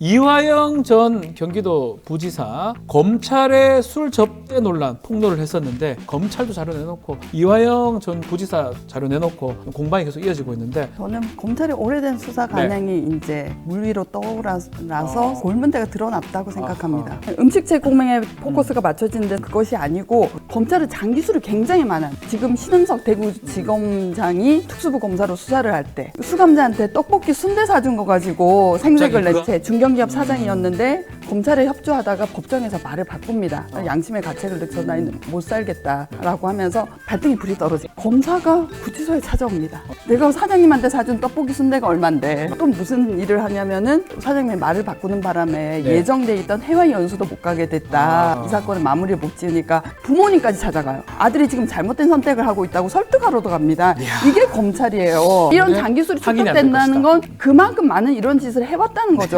이화영 전 경기도 부지사 검찰의 술 접 대 논란 폭로를 했었는데 검찰도 자료 내놓고 이화영 전 부지사 자료 내놓고 공방이 계속 이어지고 있는데 저는 검찰의 오래된 수사 네. 관행이 이제 물 위로 떠올라서 아. 골문대가 드러났다고 생각합니다. 음식 제공에 포커스가 맞춰지는데 그것이 아니고 검찰은 장기술이 굉장히 많아요. 지금 신은석 대구지검장이 특수부 검사로 수사를 할 때 수감자한테 떡볶이 순대 사준 거 가지고 생색을 갑자기 냈지. 중견기업 사장이었는데 검찰에 협조하다가 법정에서 말을 바꿉니다. 어. 양심의 가책을 느껴 나는 못 살겠다라고 하면서 발등에 불이 떨어지. 검사가 구치소에 찾아옵니다. 내가 사장님한테 사준 떡볶이 순대가 얼만데 또 무슨 일을 하냐면은 사장님이 말을 바꾸는 바람에 네. 예정돼 있던 해외 연수도 못 가게 됐다. 아. 이 사건을 마무리 못 지으니까 부모님까지 찾아가요. 아들이 지금 잘못된 선택을 하고 있다고 설득하러도 갑니다. 이게 검찰이에요. 이런 네. 장기술이 확인이 안될 축적된다는 건 그만큼 많은 이런 짓을 해왔다는 거죠.